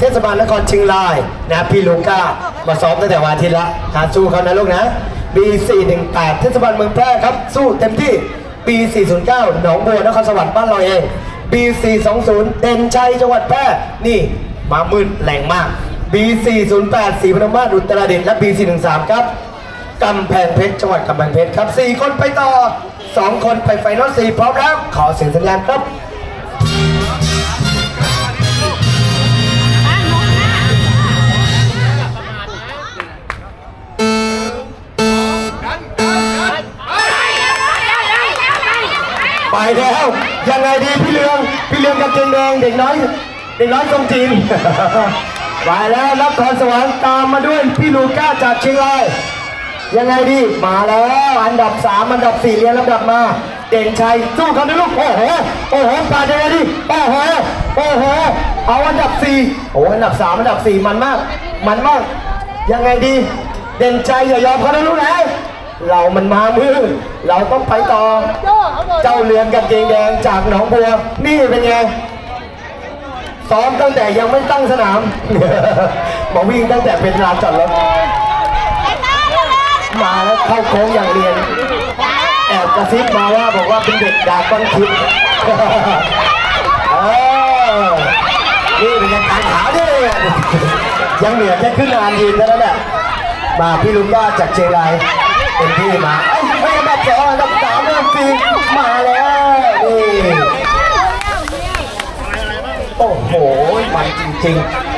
เทศบาลนครเชียงรายนะพี่ลูก้ามาซ้อมตั้งแต่วันอาทิตย์ละหาสู้เขานะลูกนะ B418 เทศบาลเมืองแพร่ครับ สู้เต็มที่ B409 หนองบัวนครสวรรค์บ้านเราเอง B420 เด่นชัยจังหวัดแพร่นี่มามืดแรงมาก B408 ศรีพนมมาอุตรดิตถ์และ B413 ครับกำแพงเพชรจังหวัดกำแพงเพชรครับ 4 คนไปต่อ 2 คนไปไฟนอล4พร้อมแล้ว ขอเสียงสัญญาณครับ ไปแล้วยังไงดีพี่เลืองพี่เลืองกับเกงแดงเด็กน้อย เด็กน้อยทรงจีนไปแล้วนครสวรรค์ตามมาด้วยพี่ลูก้าจากเชียงรายยังไงดีมาแล้วอันดับสามอันดับสี่เรียงลำดับมา เด่นชัยสู้เขาด้วยลูกโอ้โหโอ้โหปาดยังไงดีโอ้โหโอ้โหเอาอันดับสี่โอ้อันดับสามอันดับสี่มันมาก มันมาก ยังไงดี เด่นชัยอย่ายอมเขานะลูกนะ เรามันมามือเราต้องไปต่อ เจ้าเรือนกางเกงแดงจากหนองบัว นี่เป็นไง ซ้อมตั้งแต่ยังไม่ตั้งสนาม มาวิ่งตั้งแต่เป็นลานจอดรถ มาแล้วเข้าโค้งอย่างเรียน แอบกระซิบมาว่าบอกว่าเป็นเด็กดาก้อนคิดเออนี่เป็นยังการขาวดิยังเหนือแค่ขึ้นลานยืนเท่านั้นแหละมาพี่ลุงก็จากเชียงราย เป็นที่มาเอ้ยไม่อันดับสองอันดับสามอันดับสี่มาแล้วนี่โอ้โหมันจริงๆ